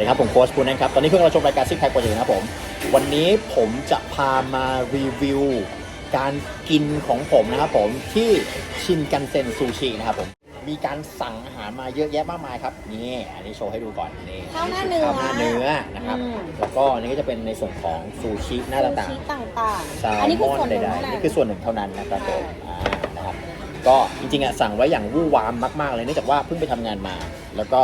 เลยครับผมโค้ชคุณนะครับ ตอนนี้เพิ่งเราชมรายการซิกแพคโปรเจกต์นะครับผม วันนี้ผมจะพามารีวิว การกินของผมนะครับผมที่ชินกันเซ็นซูชินะครับผม มีการสั่งอาหารมาเยอะแยะมากมายครับ นี่อันนี้โชว์ให้ดูก่อนนี่ข้าวหน้าเนื้อข้าวหน้าเนื้อนะครับ อืม แล้วก็อันนี้ก็จะเป็นในส่วนของซูชิหน้าต่างซูๆชิต่างแซลๆอันนี้คือมอนส่วนหใดนึ่งๆเท่านั้น นี่คือส่วนหนึ่งเท่านั้นนะครับผมอ่านะครับ ก็จริงๆอะสั่งไว้อย่างวู่วามมากๆเลยเนื่องจากว่าเพิ่งไปทำงานมา แล้วก็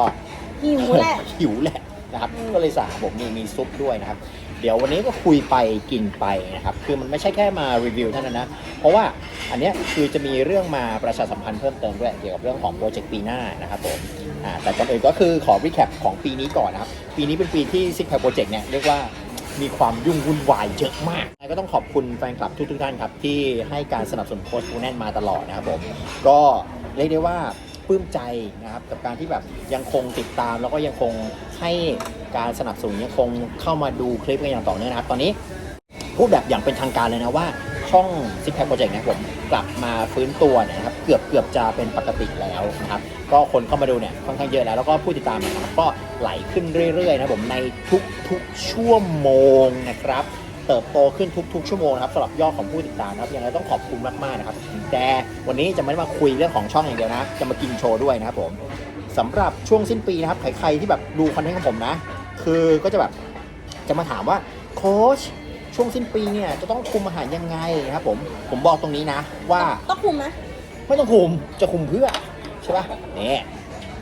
หิวแหละ หิวแหละ นะครับ ก็เลยสั่งผมนี่มีซุปด้วยนะครับ เดี๋ยววันนี้ก็คุยไปกินไปนะครับ คือมันไม่ใช่แค่มารีวิวเท่านั้นนะ เพราะว่าอันเนี้ยคือจะมีเรื่องมาประชาสัมพันธ์เพิ่มเติมด้วยเกี่ยวกับเรื่องของโปรเจกต์ปีหน้านะครับผม อ่า แต่ก่อนอื่นก็คือขอรีแคปของปีนี้ก่อนนะครับ ปีนี้เป็นปีที่ซิกแพคโปรเจกต์เนี่ยเรียกว่ามีความยุ่งวุ่นวายเยอะมากก็ต้องขอบคุณแฟนคลับทุกๆท่านครับที่ให้การสนับสนุนโค้ชปูแน่นมาตลอดนะครับผม ก็เรียกได้ว่า ปลื้มใจนะครับกับการที่แบบยังคงติดตาม แล้วก็ยังคงให้การสนับสนุนยังคงเข้ามาดูคลิปกันอย่างต่อเนื่องนะครับ ตอนนี้พูดแบบอย่างเป็นทางการเลยนะว่าช่องซิกแพคโปรเจกต์เนี่ยผมกลับมาฟื้นตัวเนี่ยนะครับเกือบเกือบจะเป็นปกติแล้วนะครับก็คนเข้ามาดูเนี่ยค่อนข้างเยอะแล้ว แล้วก็ผู้ติดตามนะครับก็ไหลขึ้นเรื่อยๆนะผมในทุกๆชั่วโมงนะครับ เติบโตขึ้นทุกๆชั่วโมงนะครับสำหรับยอดของผู้ติดตามนะครับยังไงต้องขอบคุณมากๆนะครับแต่วันนี้จะไม่ได้มาคุยเรื่องของช่องอย่างเดียวนะ จะมากินโชว์ด้วยนะครับผมสำหรับช่วงสิ้นปีนะครับใครๆที่แบบดูคอนเทนต์ของผมนะ คือก็จะแบบจะมาถามว่าโค้ชช่วงสิ้นปีเนี่ยจะต้องคุมอาหารยังไงนะครับผมผมบอกตรงนี้นะ ว่าต้องคุมไหมไม่ต้องคุมจะคุมเพื่อใช่ป่ะเนี่ย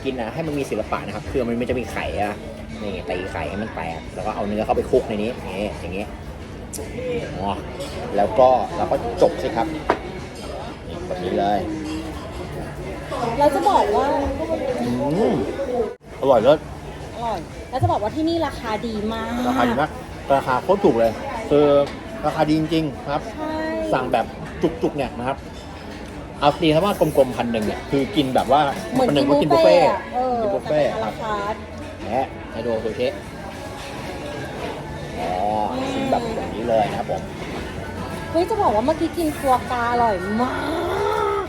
กินนะให้มันมีศิลปะนะครับคือมันไม่จะมีไข่อะนี่ตีไข่ให้มันแตกแล้วก็เอาเนื้อเข้าไปคลุกในนี้นี่อย่างงี้ อ๋อแล้วก็แล้วก็จบสิครับนี่แบบนี้เลย เราจะบอกว่าอืมอร่อยเลิศอร่อยแล้วจะบอกว่าที่นี่ราคาดีมากราคาดีมากราคาโคตรถูกเลย คือราคาดีจริงๆครับ ใช่สั่งแบบจุกๆเนี่ยนะครับ เอาตีถ้าว่ากลมๆพันหนึ่งเนี่ยคือกินแบบว่าเหมือนพัหกินึ่นงก็บุฟกินบุฟเฟ่เฟ่ต์อะเออกินบุฟเฟ่แต่คป็รันบราคาและให้ดูซูชิอ๋อชิ้นแบบอย่างนี้ เลยนะครับผมเฮ้ยจะบอกว่าเมื่อกี้กินฟัวกราอร่อยมาก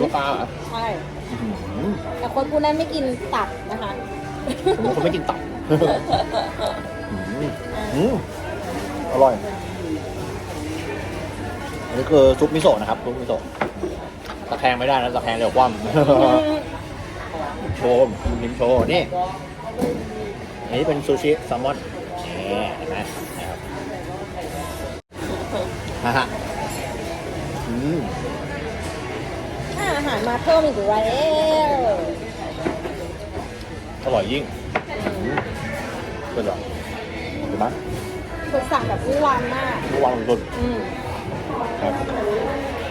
ลูกค้าเหรอใช่ อื้อหือแต่คนผู้นั้นไม่กินตับนะคะผมเป็นคนไม่กินตับอื้อหืออื้ออร่อยอันนี้คือซุปมิโซะนะครับซุปมิโซะตะแคงไม่ได้นะตะแคงเดี๋ยวคว่ำ โชว์คุณนิมโชว์นี่อันนี้เป็นซูชิแซลมอนนี่เห็นไหม นะครับฮ่าฮ่าอืมอ่าอาหารมาเพิ่มอีกแล้วอร่อยยิ่งอืมเป็นหรอเห็นไหมคือสั่งแบบวุ่นวายมากระวังสุดอืมครับ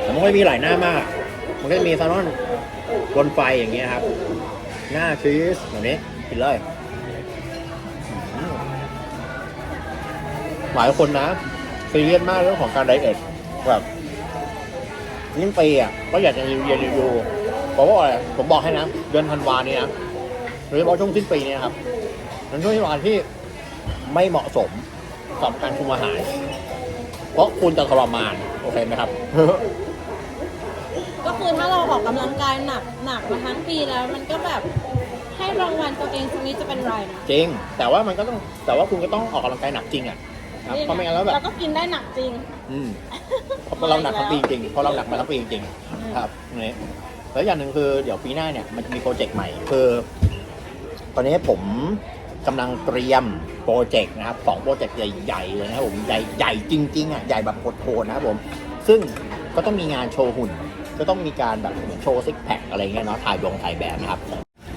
แต่มันก็มีหลายหน้ามาก มันก็จะมีแซลมอนบนไฟอย่างเงี้ยครับ หน้าชีสแบบนี้กินเลยอืมหลายคนนะ ซีเรียสมากเรื่องของการไดเอทแบบยิ่งปีอะก็อยากจะรีวิวรีวิวบอกว่าอะไรผมบอกให้นะเดือนธันวานี้นะโดยเฉพาะช่วงสิ้นปีนี้นะครับเป็นช่วงที่วาที่ไม่เหมาะสมกับการคุมอาหาร เพราะคุณจะทรมานโอเคไหมครับก็คือถ้าเราออกกำลังกายหนักหนักมาทั้งปีแล้วมันก็แบบให้รางวัลตัวเองตรงนี้จะเป็นไรนะจริง แต่ว่ามันก็ต้องแต่ว่าคุณก็ต้องออกกำลังกายหนักจริงอะ ครับเพราะไม่งั้นแล้วแบบ เราก็กินได้หนักจริง อืมเพราะเราหนักทั้งปีจริงๆเพราะเราหนักมาทั้งปีจริงๆครับนี่แล้วอย่างหนึ่งคือเดี๋ยวปีหน้าเนี่ยมันจะมีโปรเจกต์ใหม่คือ ตอนนี้ผมกำลังเตรียมโปรเจกต์นะครับสองโปรเจกต์ใหญ่ๆเลยนะครับผมใหญ่ใหญ่จริงๆอะใหญ่แบบโหดๆนะครับผม ซึ่งก็ต้องมีงานโชว์หุ่น ก็ต้องมีการแบบเหมือนโชว์ซิกแพคอะไรเงี้ยเนาะถ่ายบงถ่ายแบบนะครับ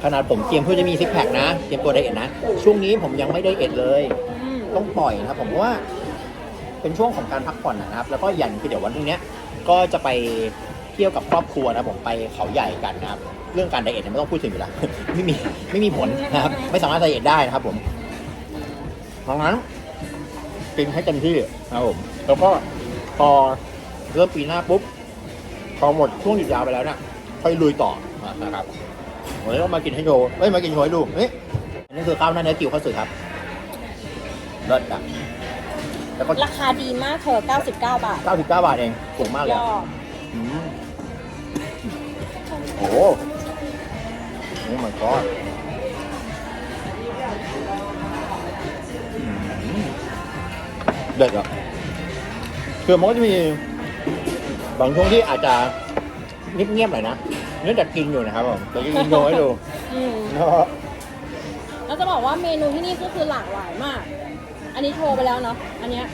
ขนาดผมเตรียมเพื่อจะมีซิกแพคนะเตรียมตัวไดเอทนะ ช่วงนี้ผมยังไม่ไดเอทเลย อืม ต้องปล่อยนะครับผมเพราะว่าเป็นช่วงของการพักผ่อนนะครับ แล้วก็อย่างคือเดี๋ยววันพรุ่งนี้ก็จะไปเที่ยวกับครอบครัวนะผมไปเขาใหญ่กันนะครับ เรื่องการไดเอทเนี่ยไม่ต้องพูดถึงอยู่แล้ว ไม่มีไม่มีผลนะครับ ไม่สามารถไดเอทได้นะครับ ผมดังนั้นกินให้เต็มที่นะครับผมแล้วก็พอเริ่มปีหน้าปุ๊บพอหมดช่วงหยุดยาวไปแล้วเนี่ยค่อยลุยต่อนะครับวันนี้ก็มากินให้โชว์เอ้ยมากินโชว์ให้ดูนี่นนี้คือข้าวหน้าเนื้อกิวข้าวสึกครับ เลิศอะแล้วก็ราคาดีมากเธอ 99 บาท99 บาทเองถูกมากเลยยอะอดอืมโอ้โหโอ้ my god เด็ดอะคือมันก็จะมี บางช่วงที่อาจจะเงียบๆหน่อยนะเนื่องจากกินอยู่นะครับผมเดี๋ยวจะกินโชว์ให้ดูอืมนะครับแล้วจะบอกว่าเมนูที่นี่ก็คือหลากหลายมาก อันนี้โชว์ไปแล้วเนาะ อันเนี้ย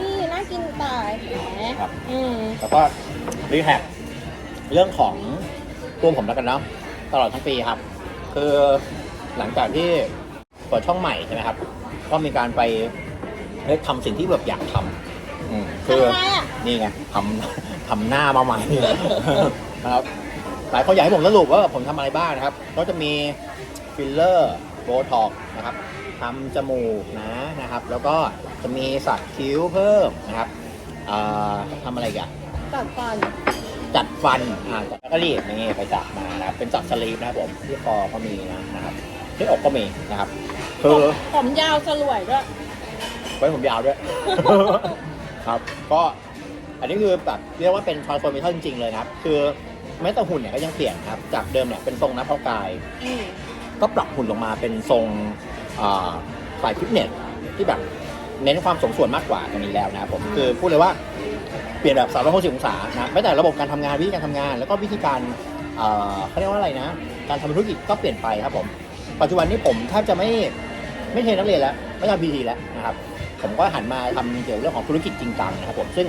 นี่น่ากินตายแหมอืม แล้วก็รีแฮปเรื่องของตัวผมแล้วกันเนาะตลอดทั้งปีครับ คือหลังจากที่เปิดช่องใหม่ใช่ไหมครับ ก็มีการไปเฮ้ยทำสิ่งที่แบบอยากทำอืมคือทำไมอะนี่ไงทำ ทำหน้ามาใหม่ นะครับหลายคนอยากให้ผมสรุปว่าผมทำอะไรบ้างนะครับ ก็จะมีฟิลเลอร์โบท็อกนะครับ ทำจมูกนะนะครับ แล้วก็จะมีสักคิ้วเพิ่มนะครับอ่าทำอะไรอีกันตัดฟันจัดฟันอ่าแล้วก็รีบนี่ไปจับมานะครับเป็นจับสลีปนะครับผมที่คอก็มีนะนะครับที่อกก็มีนะครับคือผมยาวสลวยด้วยไว้ผมยาวด้วย ครับ ก็อันนี้คือแบบเรียกว่าเป็น transformation จริงๆเลยนะครับ คือแม้แต่หุ่นเนี่ยก็ยังเปลี่ยนครับ จากเดิมเนี่ยเป็นทรงนักเพากายอืมก็ปรับหุ่นลงมาเป็นทรงอ่า สายฟิตเนสที่แบบเน้นความสมส่วนมากกว่าตรงนี้แล้วนะครับผมคือพูดเลยว่าเปลี่ยนแบบ360องศานะไม่แต่ระบบการทำงานวิธีการทำงาน แล้วก็วิธีการเอ่อเขาเรียกว่าอะไรนะ การทำธุรกิจก็เปลี่ยนไปครับผมปัจจุบันนี้ผมแทบจะไม่ไม่เทรนนักเรียนแล้วไม่ทำพีทีแล้วนะครับผมก็หันมาทำเกี่ยวกับเรื่องของธุรกิจจริงจังนะครับผมซึ่ง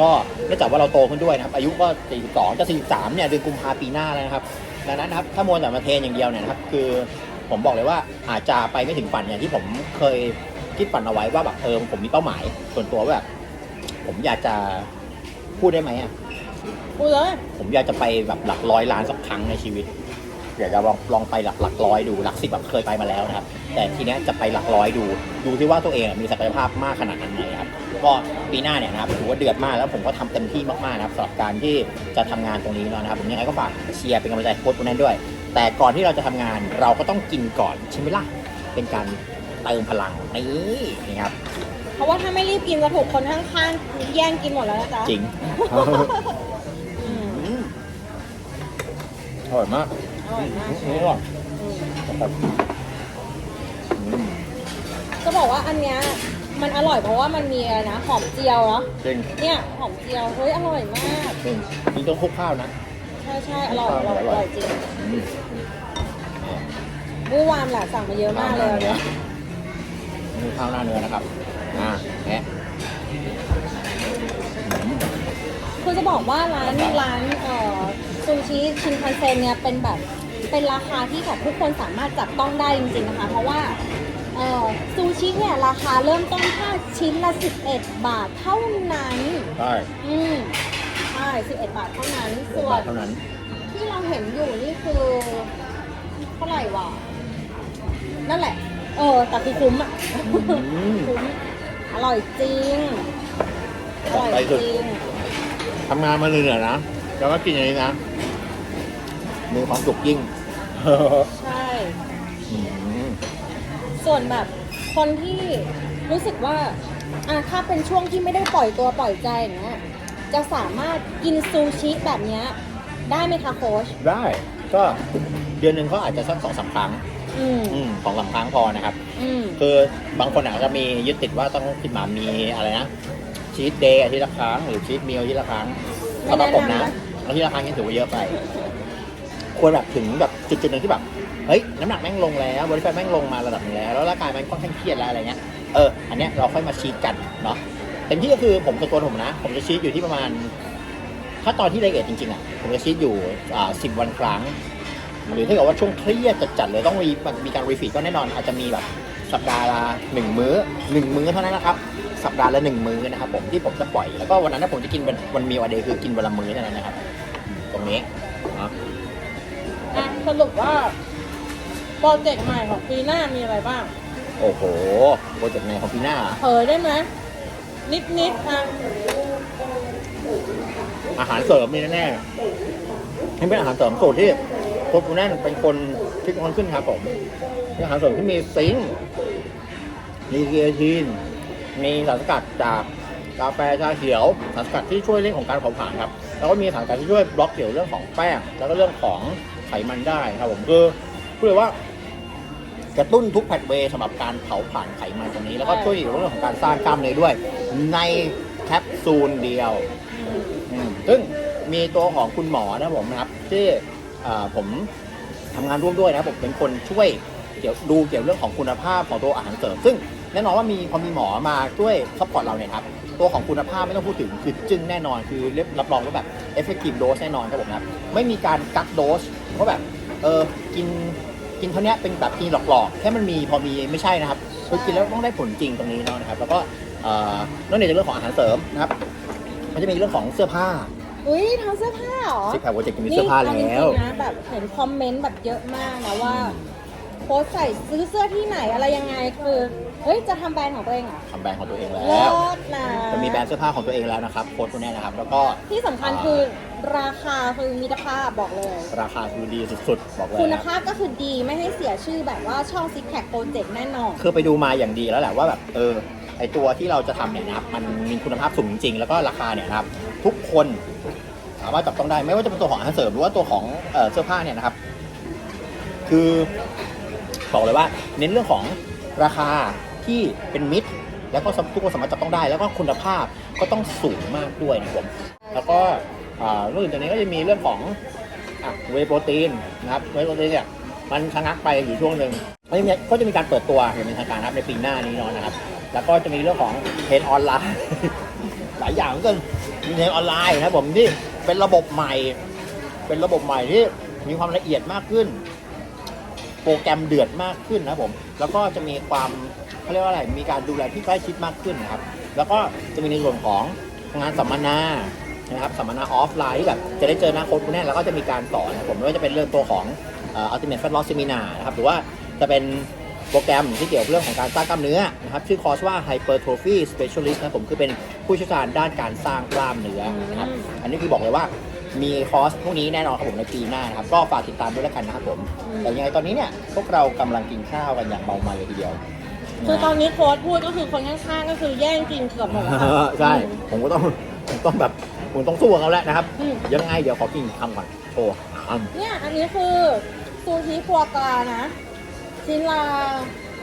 ก็เนื่องจากว่าเราโตขึ้นด้วยนะครับ อายุก็ 42 จะ 43 เนี่ยเดือนกุมภาปีหน้าแล้วนะครับดังนั้นนะครับถ้ามัวแต่มาเทรนอย่างเดียวเนี่ยนะครับคือ ผมบอกเลยว่าอาจจะไปไม่ถึงฝันอย่างที่ผมเคยคิดฝันเอาไว้ว่าแบบเออผมมีเป้าหมาย ส่วนตัวว่าแบบผมอยากจะพูดได้ไหมอะพูดเลยผมอยากจะไปแบบหลักร้อยล้านสักครั้งในชีวิตอยากจะลองลองไปหลักหลักร้อยดูหลักสิบแบบเคยไปมาแล้วนะครับ แต่ทีเนี้ยจะไปหลักร้อยดู ดูที่ว่าตัวเองมีศักยภาพมากขนาดไหนนะครับก็ปีหน้าเนี่ยนะครับถือว่าเดือดมากแล้วผมก็ทำเต็มที่มากๆนะครับสำหรับการที่จะทำงานตรงนี้แล้วนะครับผมยังไงก็ฝากเชียร์เป็นกำลังใจให้โค้ชคนนั้นด้วย แต่ก่อนที่เราจะทำงานเราก็ต้องกินก่อนใช่ไหมล่ะ เป็นการเติมพลังนี่นะครับ เพราะว่าถ้าไม่รีบกินจะถูกคนข้างๆแย่งกินหมดแล้วนะจ๊ะจริงอืมอืมอร่อยมากอร่อยมากอืมอร่อยอืมครับอืมจะบอกว่าอันเนี้ยมันอร่อยเพราะว่ามันมีอะไรนะหอมเจียวเนาะจริงเนี่ยหอมเจียวเฮ้ยอร่อยมากจริงนี่ต้องคลุกข้าวนะใช่ใช่อร่อยอร่อยอร่อยจริงอืมเมื่อวานแหละสั่งมาเยอะมากเลยอันเนี่ยนี่ข้าวหน้าเนื้อนะครับ อ่าแหะอืมคือจะบอกว่าร้านร้านเอ่อซูชิชินคันเซ็นเนี่ยเป็นแบบเป็นราคาที่แบบทุกคนสามารถจับต้องได้จริงๆนะคะ เพราะว่าเอ่อซูชิเนี่ยราคาเริ่มต้นแค่ชิ้นละ 11 บาทเท่านั้น ใช่ อืมใช่ 11 บาทเท่านั้น ส่วบานทเท่านั้นที่เราเห็นอยู่นี่คือเท่าไหร่วะ นั่นแหละ เออ แต่คือคุ้มอะ อืม คุ้ม อร่อยจริง อร่อยไปจสุดริง ทำงานมาเหนื่อยๆนะแล้วก็กินอย่างนี้นะมีความสุขยิ่งใช่ อืมส่วนแบบคนที่รู้สึกว่าอะถ้าเป็นช่วงที่ไม่ได้ปล่อยตัวปล่อยใจอย่างเงี้ย จะสามารถกินซูชิแบบเนี้ยได้ไหมคะโค้ชได้ก็เดือนหนึ่งก็อาจจะสักสองสามครั้งอืมอืมสองสามครั้งพอนะครับ อืมคือบางคนอาจจะมียึดติดว่าต้องติดมามีอะไรนะชีตเดย์อาทิตย์ละครั้งหรือชีตมีอาทิตย์ละครั้งไม่สำหรับผมนะแนะนำนะอาทิตย์ละครั้งนี่ถือว่าเยอะไป ควรแบบถึงแบบจุดจุดๆหนึ่งที่แบบเฮ้ยน้ำหนักแม่งลงแล้วบริแฟตแม่งลงมาระดับหนึงแล้วแล้วร่างกายมันค่อนข้างเครียดแล้วอะไรเงี้ยเอออันเนี้ยเราค่อยมาชีตกันเนาะ เต็มที่ก็คือผมตัวตัวผมนะ ผมจะชีตอยู่ที่ประมาณ ถ้าตอนที่ไดเอทจริงๆอะผมจะชีตอยู่อ่าสิบวันครั้ง หรือถ้าเกิดว่าช่วงเครียดจัดๆเลยต้องมีมีการรีฟีดก็แน่นอน อาจจะมีแบบสัปดาห์ละหนึ่งมื้อหนึ่งมื้อเท่านั้นนะครับสัปดาห์ละหนึ่งมื้อนะครับผมที่ผมจะปล่อยแล้วก็วันนั้นนะผมจะกินวันวันมีวันเดย์คือกินวันละมื้อเท่านั้นนะครับ ตรงนี้เนาะอะสรุปว่าโปรเจกต์ใหม่ของปีหน้ามีอะไรบ้าง โอ้โหโปรเจกต์ในของปีหน้าเผยได้ไหม นิดนิดๆอะอาหารเสริมมีแน่ๆนี่เป็นอาหารเสริมสูตรที่โค้ชปูแน่นเป็นคนคิดค้นขึ้นครับผมเป็นอาหารเสริมที่มีซิงค์มีเกียทีน มีสารสกัดจากกาแฟชาเขียว สารสกัดที่ช่วยเรื่องของการเผาผลาญครับ แล้วก็มีสารสกัดที่ช่วยบล็อกเกี่ยวเรื่องของแป้ง แล้วก็เรื่องของไขมันได้ครับผมคือพูดเลยว่า กระตุ้นทุกแพทเวย์สำหรับการเผาผลาญไขมันตรงนี้ แล้วก็ช่วยเรื่องของการสร้างกล้ามเนื้อด้วย ในแคปซูลเดียวอืมซึ่งมีตัวของคุณหมอนะผมนะครับที่เอ่อผมทำงานร่วมด้วยนะครับผมเป็นคนช่วยเกี่ยวดูเกี่ยวเรื่องของคุณภาพของตัวอาหารเสริม ซึ่งแน่นอนว่ามีพอมีหมอมาช่วยซัพพอร์ตเราเนี่ยครับตัวของคุณภาพไม่ต้องพูดถึงคือจึ้งแน่นอนคือรับรองว่าแบบ effective dose แน่นอนครับผมนะครับไม่มีการกักโดสว่าะแบบเออกิน กินเท่านี้เป็นแบบกินหลอกๆ แค่มันมีพอมีไม่ใช่นะครับคือกินแล้วต้องได้ผลจริงตรงนี้เนาะนะครับ แล้วก็เอ่อนอกจากเรื่องของอาหารเสริมนะครับ มันจะมีเรื่องของเสื้อผ้าอุ้ยทำเสื้อผ้าเหรอซิกแพคโปรเจกต์มีเสื้อผ้านี่แล้วจริงๆนะแบบเห็นคอมเมนต์แบบเยอะมากนะว่า โค้ชใส่ซื้อเสื้อที่ไหนอะไรยังไงคือเฮ้ยจะทำแบรนด์ของตัวเองเหรอทำแบรนด์ของตัวเองแล้เลิว ศนะจะมีแบรนด์เสื้อผ้าของตัวเองแล้วนะครับโค้ดตัวเนี้ยนะครับ แล้วก็ที่สำคัญคือราคาคือมิตรภาพบอกเลย ราคาคือดีสุดๆ บอกเลยคุณนะภาพก็คือดีไม่ให้เสียชื่อแบบว่าช่องซิกแพคโปรเจกต์แน่นอน คือไปดูมาอย่างดีแล้วแหละว่าแบบเออไอตัวที่เราจะทำเนี่ยนะครับ มันมีคุณภาพสูงจริงๆ แล้วก็ราคาเนี่ยนะครับ ทุกคนสามารถจับต้องได้ไม่ว่าจะเป็นตัวของอาหารเสริมหรือว่าตัวของเอ่อเสื้อผ้าเนี่ยนะครับ คือ บอกเลยว่าเน้นเรื่องของราคาที่เป็นมิตร แล้วก็ทุกคนสามารถจับต้องได้ แล้วก็คุณภาพก็ต้องสูงมากด้วยนะครับผมแล้วก็อ่านอกจากนี้ก็จะมีเรื่องของเวโปรตีนนะครับเวโปรตีนเนี่ยมันชะงักไปอยู่ช่วงหนึ่งก็จะมีก็จะมีการเปิดตัวอย่างเป็นทางการครับในปีหน้านี้เนาะนะครับ แล้วก็จะมีเรื่องของเทรนออนไลน์ หลายอย่างกันมีเทรนออนไลน์นะครับผมที่เป็นระบบใหม่ เป็นระบบใหม่ที่มีความละเอียดมากขึ้น โปรแกรมเดือดมากขึ้นนะครับผม แล้วก็จะมีความเขาเรียกว่าอะไร มีการดูแลที่ใกล้ชิดมากขึ้นนะครับ แล้วก็จะมีในส่วนของงานสัมมนานะครับสัมมนาออฟไลน์ที่แบบจะได้เจอหน้าโค้ชคุณแน่แล้วก็จะมีการสอนนะครับผมไม่ว่าจะเป็นเรื่องตัวของเอ่อ ultimate fat loss seminar นะครับหรือว่าจะเป็นโปรแกรมที่เกี่ยวกับเรื่องของการสร้างกล้ามเนื้อนะครับชื่อคอร์สว่า hypertrophy specialist นะครับผมคือเป็นผู้เชี่ยวชาญด้านการสร้างกล้ามเนื้อนะครับอันนี้คือบอกเลยว่า มีคอร์สพวกนี้แน่นอนครับผมในปีหน้านะครับ ก็ฝากติดตามด้วยแล้วกันนะครับผม แต่ยังไงตอนนี้เนี่ยพวกเรากำลังกินข้าวกันอย่างเมามันเลยทีเดียวคือตอนนี้โค้ชพูดก็คือคนข้างๆก็คือแย่งกินเกือบหมดแล้วค่ะใช่ ผมก็ต้องผมต้องแบบผมต้องสู้กับเขาแล้วนะครับอืมยังไงเดี๋ยวขอกินคำก่อนโชว์อืมเนี่ยอันนี้คือซูชิพัวกรานะชิ้นละ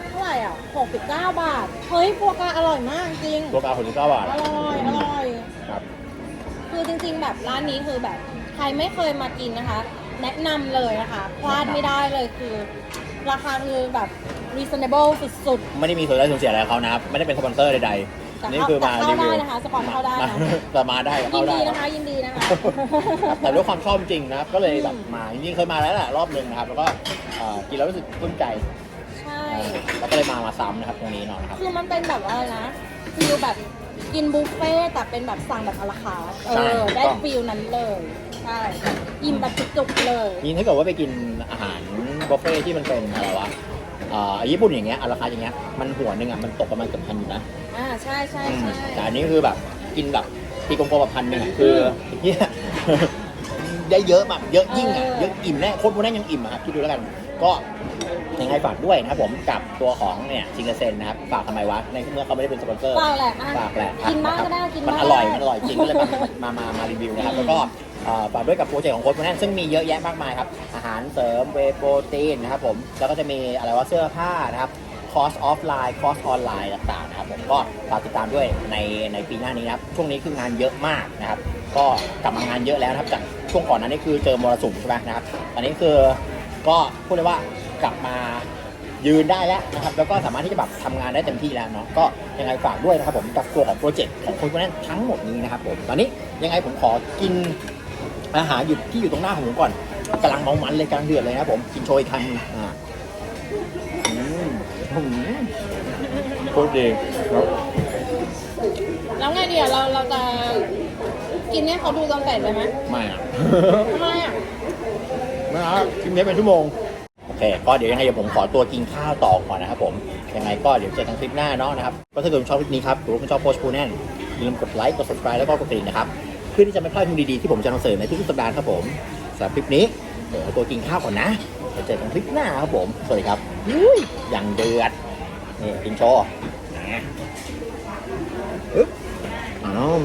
เท่าไหร่อะ69 บาท เฮ้ยพัวกราอร่อยมากจริงตัวกลางคนที่เก้าบาทอร่อยอร่อยครับ คือจริงๆ แบบร้านนี้คือแบบ ใครไม่เคยมากินนะคะ แนะนำเลยนะคะพลาดไม่ได้เลยคือ ราคาคือแบบ reasonable สุดไม่ได้มีส่วนได้ส่วนเสียอะไรกับเขานะครับ ไม่ได้เป็นสปอนเซอร์ใดๆแต่ๆนี่เข้าคือแต่มาเข้ารีวิได้วนะคะสปอนเข้าได้นะแต่มาได้ยิเข้านได้ดีนะ คะยินดีนะคะ ครับแต่ด้วยความชอบจริงนะครับ ก็เลยแบบอืมมาจริงๆเคยมาแล้วแหละรอบหนึ่งนะครับ แล้วก็เอ่อกินแล้วรู้สึกปลื้มใจใช่ แล้วก็เลยมามาซ้ำนะครับตรงนี้เนาะนะครับ คือมันเป็นแบบว่าอะไรนะฟิลแบบ กินบุฟเฟ่ต์แต่เป็นแบบสั่งแบบอลาคาร์ทเอใช่อ ได้ถูกต้อง ฟิลนั้นเลยใช่อิ่มแบบจุกๆเลย นี่ถ้าเกิดว่าไปกินอาหารบุฟเฟ่ที่มันเป็นอะไรวะเอ่อญี่ปุ่นอย่างเงี้ยราคาอย่างเงี้ยมันหัวหนึ่งอะมันตกประมาณเกือบพันอยู่นะอ่าใช่ใช่อืมใช่แต่อันนี้คือแบบกินแบบตีกลมๆแบบพันหนึ่งอะคือเฮีย ได้เยอะมากเยอะยิ่งอะเยอะอิ่มแน่โคตรโมนั่นยังอิ่มอะครับคิดดูแล้วกัน ก็ ยังไงฝากด้วยนะครับผมกับตัวของเนี่ยซิงเกิลเซนนะครับฝากทำไมวะในเมื่อเขาไม่ได้เป็นสปอนเซอร์เปล่าแหละอะฝากแหละกินมากะครับก็ได้กินมันมากอร่อยได้มันอร่อยจริงก็เลยแบบมามามารีวิวนะครับแล้วก็เอ่อฝากด้วยกับโปรเจกต์ของโค้ชโมนั่นซึ่งมีเยอะแยะมากมายครับอาหารเสริมเวโปรตีนนะครับผมแล้วก็จะมีอะไรว่าเสื้อผ้านะครับคอร์สออฟไลน์คอร์สออนไลน์ต่างๆนะครับผมก็ฝากติดตามด้วยในในปีหน้านี้นะครับช่วงนี้คืองานเยอะมากนะครับก็กลับมางานเยอะแล้วนะครับจากช่วงก่อนนั้นนี่คือเจอมรสุมใช่ไหมนะครับอันนี้คือก็พูดเลยว่า กลับมายืนได้แล้วนะครับ แล้วก็สามารถที่จะแบบทำงานได้เต็มที่แล้วเนาะก็ยังไงฝากด้วยนะครับผมกับตัวของโปรเจกต์ของคนคนนั้นทั้งหมดนี้นะครับผมตอนนี้ยังไงผมขอกินอาหารอยู่ที่อยู่ตรงหน้าของผมก่อนกำลังเมามันเลยกำลังเดือดเลยนะครับผมกินโชยคันงอ่าอืมอืมโคตรดีครับแล้วไงดีอะเราเราจะกินให้เขาดูตอนเสร็จเลยไหมไม่อะทำไมอะ ไม่เอากินเนี้ยเป็นชั่วโมง โอเค ก็เดี๋ยวยังไงเดี๋ยวผมขอตัวกินข้าวต่อก่อนนะครับผม ยังไงก็เดี๋ยวเจอกันคลิปหน้าเนาะนะครับ ก็ถ้าเกิดคุณชอบคลิปนี้ครับหรือว่าคุณชอบโพสต์พูแน่นอย่าลืมกดไลค์ กด subscribe แล้วก็กดกระดิ่งนะครับ เพื่อที่จะไม่พลาดคลิปดีๆที่ผมจะนำเสนอในทุกๆสัปดาห์ครับผมสำหรับคลิปนี้ เดี๋ยวตัวกินข้าวก่อนนะเดี๋ยวเจอกันคลิปหน้าครับผม สวัสดีครับอุ้ยอย่างเดือดนี่กินโชว์นะอึ๊บอ้าว